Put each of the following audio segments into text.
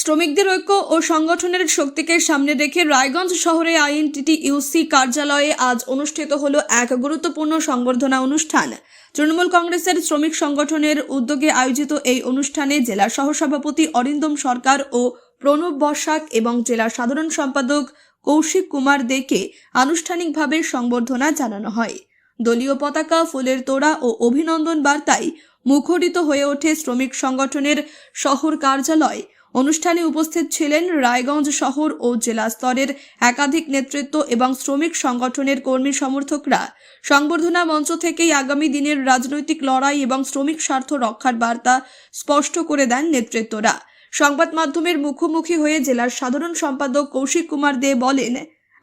শ্রমিকদের ঐক্য ও সংগঠনের শক্তিকে সামনে রেখে রায়গঞ্জ শহরে আইএনটিটি ইউসি কার্যালয়ে আজ অনুষ্ঠিত হল এক গুরুত্বপূর্ণ সংবর্ধনা অনুষ্ঠান। তৃণমূল কংগ্রেসের শ্রমিক সংগঠনের উদ্যোগে আয়োজিত এই অনুষ্ঠানে জেলা সহসভাপতি অরিন্দম সরকার ও প্রণব বসাক এবং জেলা সাধারণ সম্পাদক কৌশিক কুমার দেকে আনুষ্ঠানিকভাবে সংবর্ধনা জানানো হয়। দলীয় পতাকা, ফুলের তোড়া ও অভিনন্দন বার্তায় মুখরিত হয়ে ওঠে শ্রমিক সংগঠনের শহর কার্যালয়। অনুষ্ঠানে উপস্থিত ছিলেন রায়গঞ্জ শহর ও জেলা স্তরের একাধিক নেতৃত্ব এবং শ্রমিক সংগঠনের কর্মী সমর্থকরা। সংবর্ধনা মঞ্চ থেকেই আগামী দিনের রাজনৈতিক লড়াই এবং শ্রমিক স্বার্থ রক্ষার বার্তা স্পষ্ট করে দেন নেতৃত্বরা। সংবাদ মাধ্যমের মুখোমুখি হয়ে জেলার সাধারণ সম্পাদক কৌশিক কুমার দে বলেন,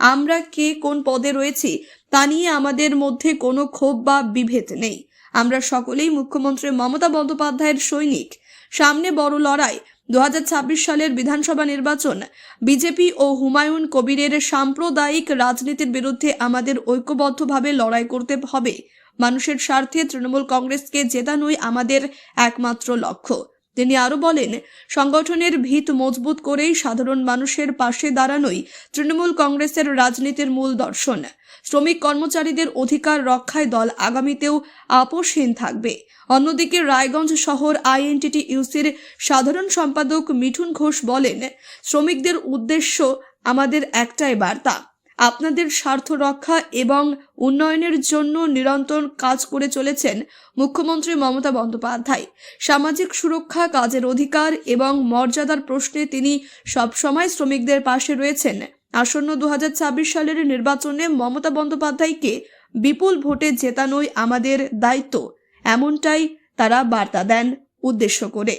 আমরা কে কোন পদে রয়েছি তা নিয়ে আমাদের মধ্যে কোনো ক্ষোভ বা বিভেদ নেই। আমরা সকলেই মুখ্যমন্ত্রী মমতা বন্দ্যোপাধ্যায়ের সৈনিক। সামনে বড় লড়াই দু হাজার ছাব্বিশ সালের বিধানসভা নির্বাচন, বিজেপি ও হুমায়ুন কবিরের সাম্প্রদায়িক রাজনীতির বিরুদ্ধে আমাদের ঐক্যবদ্ধভাবে লড়াই করতে হবে। মানুষের স্বার্থে তৃণমূল কংগ্রেসকে জেতানোই আমাদের একমাত্র লক্ষ্য। তিনি আরও বলেন, সংগঠনের ভিত মজবুত করেই সাধারণ মানুষের পাশে দাঁড়ানোই তৃণমূল কংগ্রেসের রাজনীতির মূল দর্শন। শ্রমিক কর্মচারীদের অধিকার রক্ষায় দল আগামীতেও আপোষহীন থাকবে। অন্যদিকে রায়গঞ্জ শহর আইএনটিটি ইউসির সাধারণ সম্পাদক মিঠুন ঘোষ বলেন, শ্রমিকদের উদ্দেশ্য আমাদের একটাই বার্তা আপনাদের স্বার্থ রক্ষা এবং উন্নয়নের জন্য নিরন্তর কাজ করে চলেছেন মুখ্যমন্ত্রী মমতা বন্দ্যোপাধ্যায়। সামাজিক সুরক্ষা কাজের অধিকার এবং মর্যাদার প্রশ্নে তিনি সবসময় শ্রমিকদের পাশে রয়েছেন। আসন্ন দু হাজার ছাব্বিশ সালের নির্বাচনে মমতা বন্দ্যোপাধ্যায়কে বিপুল ভোটে জেতানোই আমাদের দায়িত্ব। এমনটাই তারা বার্তা দেন উদ্দেশ্য করে।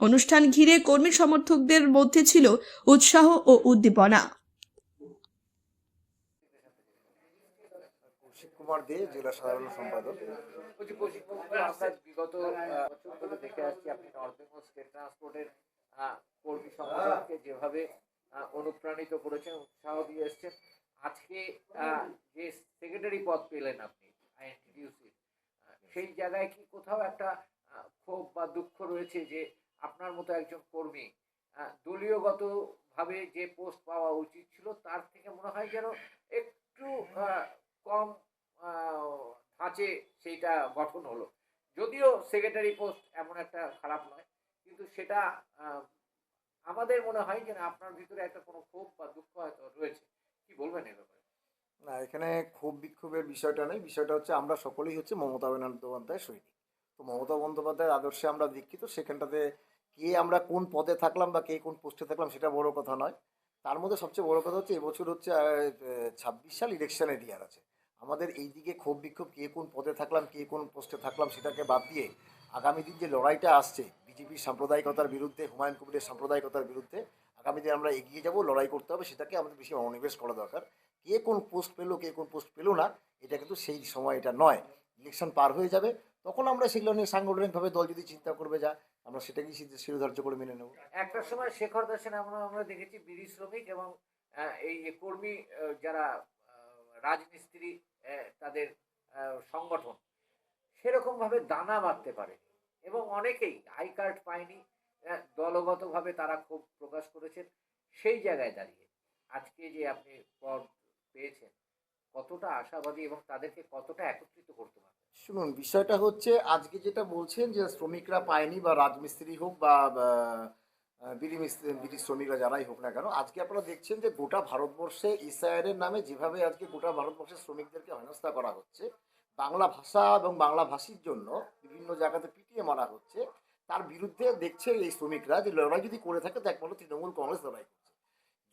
অনুষ্ঠান ঘিরে কর্মী সমর্থকদের মধ্যে ছিল উৎসাহ ও উদ্দীপনা কৌশিক কুমার দে জেলা সাধারণ সম্পাদক। আমরা বিগত বছর দেখে আসছি আপনি নর্থ বেঙ্গল স্টেট ট্রান্সপোর্টের কর্মী সংগঠনকে যেভাবে অনুপ্রাণিত করেছেন, উৎসাহ দিয়ে এসছেন। আজকে যে সেক্রেটারি পদ পেলেন আপনি আইএনটিডিউসি সেই জায়গায় কি কোথাও একটা ক্ষোভ বা দুঃখ রয়েছে যে আপনার মতো একজন কর্মী দলীয়গতভাবে যে পোস্ট পাওয়া উচিত ছিল, তার থেকে মনে হয় যেন একটু ধাঁচে সেইটা গঠন হলো। যদিও সেক্রেটারি পোস্ট এমন একটা খারাপ নয়, কিন্তু সেটা আমাদের মনে হয় যে আপনার ভিতরে একটা কোনো ক্ষোভ বা দুঃখ হয়তো রয়েছে। কি বলবেন এ ব্যাপারে? না, এখানে ক্ষোভ বিক্ষোভের বিষয়টা নেই। বিষয়টা হচ্ছে আমরা সকলেই হচ্ছে মমতা বন্দ্যোপাধ্যায়ের সৈনিক। তো মমতা বন্দ্যোপাধ্যায়ের আদর্শে আমরা দীক্ষিত, সেখানটাতে কে আমরা কোন পদে থাকলাম বা কে কোন পোস্টে থাকলাম সেটা বড় কথা নয়। তার মধ্যে সবচেয়ে বড় কথা হচ্ছে, এবছর হচ্ছে ছাব্বিশ সাল ইলেকশনের ইয়ার আছে। আমাদের এই দিকে ক্ষোভ বিক্ষোভ কে কোন পদে থাকলাম, কে কোন পোস্টে থাকলাম সেটাকে বাদ দিয়ে আগামী দিন যে লড়াইটা আসছে, বিজেপির সাম্প্রদায়িকতার বিরুদ্ধে, হুমায়ুন কবিরের সাম্প্রদায়িকতার বিরুদ্ধে, আগামী দিন আমরা এগিয়ে যাব, লড়াই করতে হবে, সেটাকে আমাদের বেশি মনোনিবেশ করা দরকার। কে কোন পোস্ট পেল, কে কোন পোস্ট পেল না, এটা কিন্তু সেই সময় এটা নয়। ইলেকশন পার হয়ে যাবে, তখন আমরা সেগুলো নিয়ে সাংগঠনিকভাবে দল যদি চিন্তা করবে যা, আমরা সেটাকেই শির- শিরোধার্য করে মেনে নেব। একটা সময় শেখর দাসের আমরা আমরা দেখেছি বিড়ি শ্রমিক এবং এই কর্মী যারা রাজমিস্ত্রি তাদের সংগঠন, সেরকমভাবে দানা বাঁধতে পারে। এবং অনেকেই আই কার্ড পায়নি দলগতভাবে তারা খুব প্রকাশ করেছেন সেই জায়গায় দাঁড়িয়ে। আজকে যে আপনি পদ পেয়েছেন, কতটা আশাবাদী এবং তাদেরকে কতটা একত্রিত করতে পারবেন? শুনুন, বিষয়টা হচ্ছে, আজকে যেটা বলছেন যে শ্রমিকরা পায়নি বা রাজমিস্ত্রি হোক বা বিড়ি বিড়ি শ্রমিকরা যারাই হোক না কেন, আজকে আপনারা দেখছেন যে গোটা ভারতবর্ষে ইসরায়েলের নামে যেভাবে আজকে গোটা ভারতবর্ষের শ্রমিকদেরকে হেনস্থা করা হচ্ছে, বাংলা ভাষা এবং বাংলা ভাষীর জন্য বিভিন্ন জায়গাতে পিটিয়ে মারা হচ্ছে, তার বিরুদ্ধে দেখছে এই শ্রমিকরা যে লড়াই যদি করে থাকে, তো একমাত্র তৃণমূল কংগ্রেস লড়াই করছে।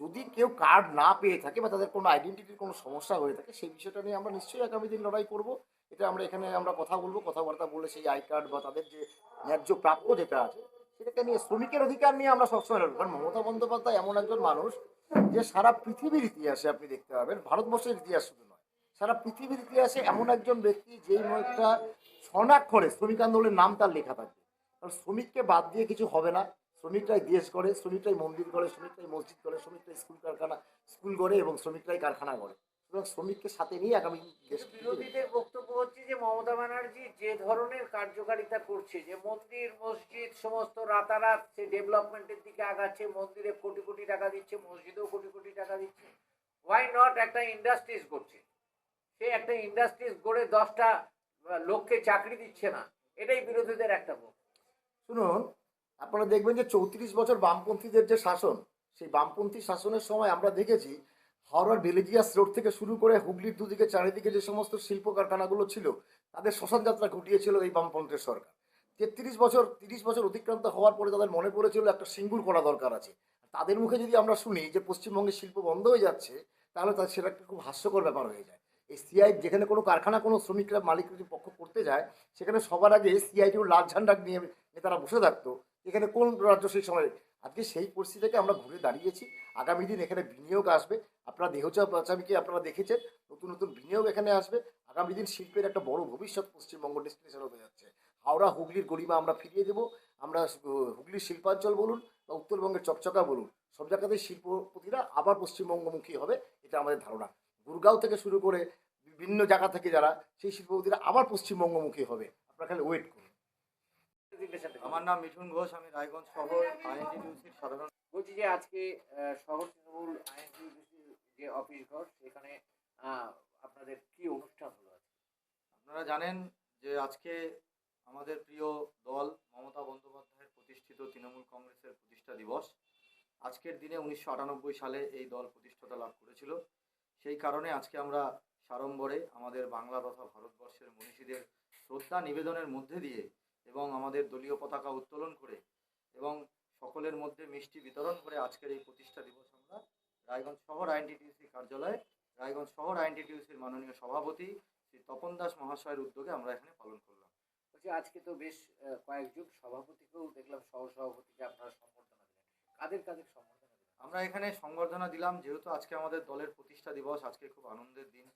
যদি কেউ কার্ড না পেয়ে থাকে বা তাদের কোনো আইডেন্টিটির কোনো সমস্যা হয়ে থাকে, সেই বিষয়টা নিয়ে আমরা নিশ্চয়ই আগামী দিন লড়াই করব। এটা আমরা এখানে আমরা কথা বলব, কথাবার্তা বলে সেই আই কার্ড বা তাদের যে ন্যায্য প্রাপ্য যেটা আছে সেটাকে নিয়ে শ্রমিকের অধিকার নিয়ে আমরা সবসময় লড়বো। কারণ মমতা বন্দ্যোপাধ্যায় এমন একজন মানুষ যে সারা পৃথিবীর ইতিহাসে আপনি দেখতে পাবেন, ভারতবর্ষের ইতিহাস শুধু নয়, সারা পৃথিবীর ইতিহাসে এমন একজন ব্যক্তি যেই একটা স্বর্ণাক্ষরে শ্রমিক আন্দোলনের নাম তার লেখা থাকবে। কারণ শ্রমিককে বাদ দিয়ে কিছু হবে না। শ্রমিকরাই দেশ করে শ্রমিকরাই মন্দির করে শ্রমিকরাই মসজিদ গড়ে, শ্রমিকরাই স্কুল কারখানা, স্কুল গড়ে এবং শ্রমিকরাই কারখানা গড়ে। সুতরাং শ্রমিককে সাথে নিয়ে আগামী দেশ বিরোধীদের বক্তব্য হচ্ছে যে মমতা ব্যানার্জি যে ধরনের কার্যকারিতা করছে, যে মন্দির, মসজিদ, সমস্ত রাতারাত সে ডেভেলপমেন্টের দিকে আগাচ্ছে, মন্দিরে কোটি কোটি টাকা দিচ্ছে, মসজিদেও কোটি কোটি টাকা দিচ্ছে ওয়াই নট একটা ইন্ডাস্ট্রিজ করছে সে একটা ইন্ডাস্ট্রিজ গড়ে দশটা লোককে চাকরি দিচ্ছে না, এটাই বিরোধীদের একটা বক্তব্য শুনুন, আপনারা দেখবেন যে চৌত্রিশ বছর বামপন্থীদের যে শাসন, সেই বামপন্থী শাসনের সময় আমরা দেখেছি, হাওড়ার বেলেজিয়াস রোড থেকে শুরু করে হুগলির দুদিকে, চারিদিকে যে সমস্ত শিল্প কারখানাগুলো ছিল তাদের শ্মশান যাত্রা ঘটিয়েছিল এই বামপন্থের সরকার। তেত্রিশ বছর, তিরিশ বছর অতিক্রান্ত হওয়ার পরে তাদের মনে পড়েছিল একটা সিঙ্গুর করা দরকার আছে। তাদের মুখে যদি আমরা শুনি যে পশ্চিমবঙ্গের শিল্প বন্ধ হয়ে যাচ্ছে, তাহলে তা সেটা একটা খুব হাস্যকর ব্যাপার হয়ে যায়। এই সিআই যেখানে কোনো কারখানা, কোনো শ্রমিকরা, মালিক যদি পক্ষ করতে যায়, সেখানে সবার আগে সিআইটির লাল ঝান্ডা নিয়ে নেতারা বসে থাকতো, এখানে কোন রাজ্য সেই সময়। আজকে সেই পরিস্থিতি থেকে আমরা ঘুরে দাঁড়িয়েছি। আগামী দিন এখানে বিনিয়োগ আসবে। আপনারা দেহচা পাচামিকে আপনারা দেখেছেন, নতুন নতুন বিনিয়োগ এখানে আসবে। আগামী দিন শিল্পের একটা বড় ভবিষ্যৎ পশ্চিমবঙ্গ ডেস্টিনেশন হতে যাচ্ছে। হাওড়া হুগলির গরিমা আমরা ফিরিয়ে দেবো। আমরা হুগলির শিল্পাঞ্চল বলুন বা উত্তরবঙ্গের চকচকা বলুন সব জায়গাতেই শিল্পপতিরা আবার পশ্চিমবঙ্গমুখী হবে এটা আমাদের ধারণা। গুরগাঁও থেকে শুরু করে বিভিন্ন জায়গা থেকে যারা সেই শিল্পপতিরা আবার পশ্চিমবঙ্গমুখী হবে। আপনারা খালি ওয়েট করুন। আমার নাম মিঠুন ঘোষ আমি রায়গঞ্জ শহর আইএনটিটিউসির সাধারণ বলছি যে আজকে শহর তৃণমূল আইনজীবী যে অফিস ঘর সেখানে আপনাদের কি অনুষ্ঠান হলো আজকে? আপনারা জানেন যে আজকে আমাদের প্রিয় দল মমতা বন্দ্যোপাধ্যায়ের প্রতিষ্ঠিত তৃণমূল কংগ্রেসের প্রতিষ্ঠা দিবস আজকের দিনে উনিশশো আটানব্বই সালে এই দল প্রতিষ্ঠাতা লাভ করেছিল সেই কারণে আজকে আমরা সাড়ম্বরে আমাদের বাংলা তথা ভারতবর্ষের মনীষীদের শ্রদ্ধা নিবেদনের মধ্যে দিয়ে এবং আমাদের দলীয় পতাকা উত্তোলন করে এবং সকলের মধ্যে মিষ্টি বিতরণ করে আজকের এই প্রতিষ্ঠা দিবস আমরা রায়গঞ্জ শহর আইনটিটিউসি কার্যালয়ে রায়গঞ্জ শহর আইনটিটিউসির মাননীয় সভাপতি শ্রী তপন দাস মহাশয়ের উদ্যোগে আমরা এখানে পালন করলাম। বলছি, আজকে তো বেশ কয়েকজন সভাপতিকেও দেখলাম সহ সভাপতিকে আপনারা সম্বর্ধনা দিলেন। কাদের কাদের সম্বর্ধনা দিলেন? আমরা এখানে সংবর্ধনা দিলাম, যেহেতু আজকে আমাদের দলের প্রতিষ্ঠা দিবস, আজকে খুব আনন্দের দিন।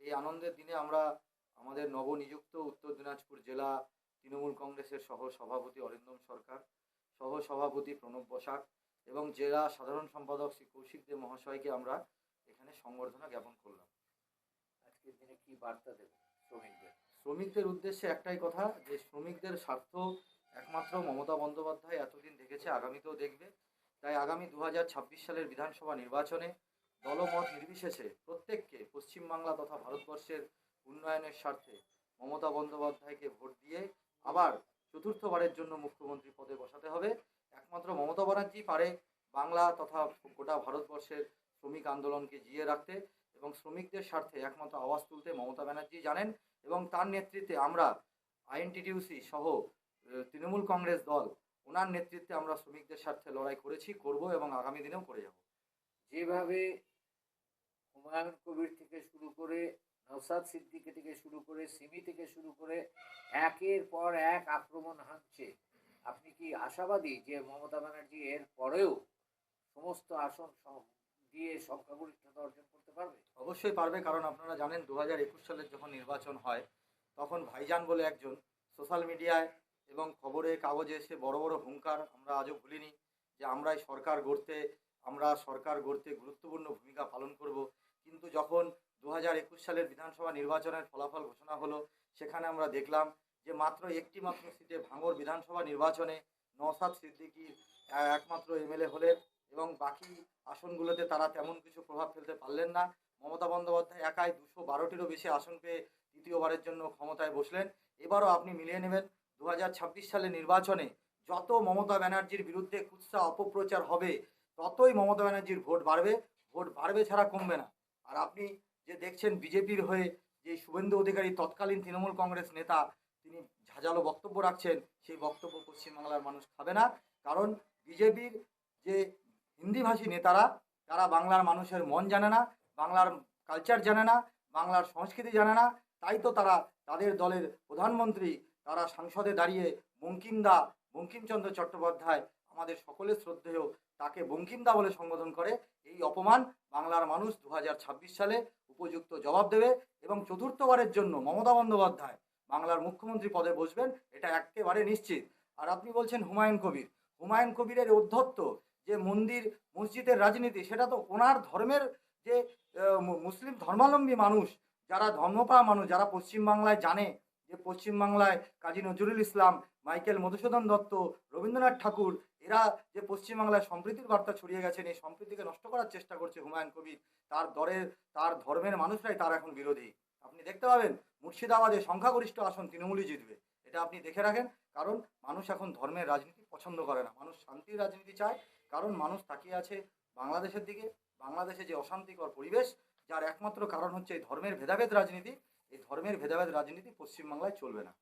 এই আনন্দের দিনে আমরা আমাদের নবনিযুক্ত উত্তর দিনাজপুর জেলা তৃণমূল কংগ্রেসের সহ সভাপতি অরিন্দম সরকার সহ সভাপতি প্রণব বসাক এবং জেলা সাধারণ সম্পাদক শ্রী কৌশিক দে মহাশয়কে আমরা এখানে সংবর্ধনা জ্ঞাপন করলাম। আজকের দিনে কি বার্তা দেবেন শ্রমিকদের? শ্রমিকদের উদ্দেশ্যে একটাই কথা, যে শ্রমিকদের স্বার্থ একমাত্র মমতা বন্দ্যোপাধ্যায় এতদিন দেখেছে, আগামীতেও দেখবে। তাই আগামী দু সালের বিধানসভা নির্বাচনে দলমত নির্বিশেষে প্রত্যেককে পশ্চিমবাংলা তথা ভারতবর্ষের উন্নয়নের স্বার্থে মমতা বন্দ্যোপাধ্যায়কে ভোট দিয়ে আবার চতুর্থবারের জন্য মুখ্যমন্ত্রী পদে বসাতে হবে। একমাত্র মমতা ব্যানার্জি পারে বাংলা তথা গোটা ভারতবর্ষের শ্রমিক আন্দোলনকে জিয়ে রাখতে এবং শ্রমিকদের স্বার্থে একমাত্র আওয়াজ তুলতে মমতা ব্যানার্জি জানেন এবং তার নেতৃত্বে আমরা আইএনটিটিউসি সহ তৃণমূল কংগ্রেস দল, ওনার নেতৃত্বে আমরা শ্রমিকদের স্বার্থে লড়াই করেছি, করব এবং আগামী দিনেও করে যাব। যেভাবে হুমায়ুন কবির থেকে শুরু করে নৌসাদ সিদ্দিকী থেকে শুরু করে, সিমি থেকে শুরু করে, একের পর এক আক্রমণ হানছে। আপনি কি আশাবাদী যে মমতা ব্যানার্জি এর পরেও সমস্ত আসন দিয়ে সংখ্যাগরিষ্ঠতা অর্জন করতে পারবে? অবশ্যই পারবে কারণ আপনারা জানেন দু হাজার একুশ সালের যখন নির্বাচন হয় তখন ভাইজান বলে একজন সোশ্যাল মিডিয়ায় এবং খবরে কাগজে এসে বড় বড় হুঙ্কার আমরা আজও ভুলিনি যে আমরাই সরকার গড়তে আমরা সরকার গড়তে গুরুত্বপূর্ণ ভূমিকা পালন করব। কিন্তু যখন দু হাজার একুশ সালের বিধানসভা নির্বাচনের ফলাফল ঘোষণা হলো সেখানে আমরা দেখলাম যে মাত্র একটি মাত্র সিটে ভাঙর বিধানসভা নির্বাচনে নওসাদ সিদ্দিকী আহ, একমাত্র এমএলএ হলেন এবং বাকি আসনগুলোতে তারা তেমন কিছু প্রভাব ফেলতে পারলেন না। মমতা বন্দ্যোপাধ্যায় একাই দুশো বারোটিরও বেশি আসন পেয়ে দ্বিতীয়বারের জন্য ক্ষমতায় বসলেন। এবারও আপনি মিলিয়ে নেবেন। দু সালে নির্বাচনে যত মমতা ব্যানার্জির বিরুদ্ধে কুৎসা অপপ্রচার হবে, ততই মমতা ব্যানার্জির ভোট বাড়বে। ভোট বাড়বে ছাড়া কমবে না। আর আপনি যে দেখছেন বিজেপির হয়ে যে শুভেন্দু অধিকারী, তৎকালীন তৃণমূল কংগ্রেস নেতা, তিনি ঝাঁঝালো বক্তব্য রাখছেন, সেই বক্তব্য পশ্চিমবাংলার মানুষ খাবে না। কারণ বিজেপির যে হিন্দিভাষী নেতারা, তারা বাংলার মানুষের মন জানে না, বাংলার কালচার জানে না, বাংলার সংস্কৃতি জানে না, তাই তো তারা তাদের দলের প্রধানমন্ত্রী, তারা সংসদে দাঁড়িয়ে বঙ্কিমদা, বঙ্কিমচন্দ্র চট্টোপাধ্যায় আমাদের সকলের শ্রদ্ধেয়, তাকে বঙ্কিমদা বলে সম্বোধন করে। এই অপমান বাংলার মানুষ দু হাজার ছাব্বিশ সালে উপযুক্ত জবাব দেবে এবং চতুর্থবারের জন্য মমতা বন্দ্যোপাধ্যায় বাংলার মুখ্যমন্ত্রী পদে বসবেন, এটা একেবারে নিশ্চিত। আর আপনি বলছেন হুমায়ুন কবির। হুমায়ুন কবিরের অধ্যত্ত যে মন্দির, মসজিদের রাজনীতি, সেটা তো ওনার ধর্মের যে মুসলিম ধর্মাবলম্বী মানুষ, যারা ধর্মপ্রাণ মানুষ, যারা পশ্চিমবাংলায় জানে যে পশ্চিমবাংলায় কাজী নজরুল ইসলাম, মাইকেল মধুসূদন দত্ত, রবীন্দ্রনাথ ঠাকুর, এরা যে পশ্চিমবাংলায় সম্প্রীতির বার্তা ছড়িয়ে গেছেন, এই সম্প্রীতিকে নষ্ট করার চেষ্টা করছে হুমায়ুন কবির, তার দরের, তার ধর্মের মানুষরাই তার এখন বিরোধী। আপনি দেখতে পাবেন, মুর্শিদাবাদে সংখ্যাগরিষ্ঠ আসন তৃণমূলই জিতবে, এটা আপনি দেখে রাখেন, কারণ মানুষ এখন ধর্মের রাজনীতি পছন্দ করে না, মানুষ শান্তির রাজনীতি চায় কারণ মানুষ তাকিয়ে আছে বাংলাদেশের দিকে, বাংলাদেশে যে অশান্তিকর পরিবেশ, যার একমাত্র কারণ হচ্ছে এই ধর্মের ভেদাভেদ রাজনীতি, এই ধর্মের ভেদাভেদ রাজনীতি পশ্চিমবাংলায় চলবে না।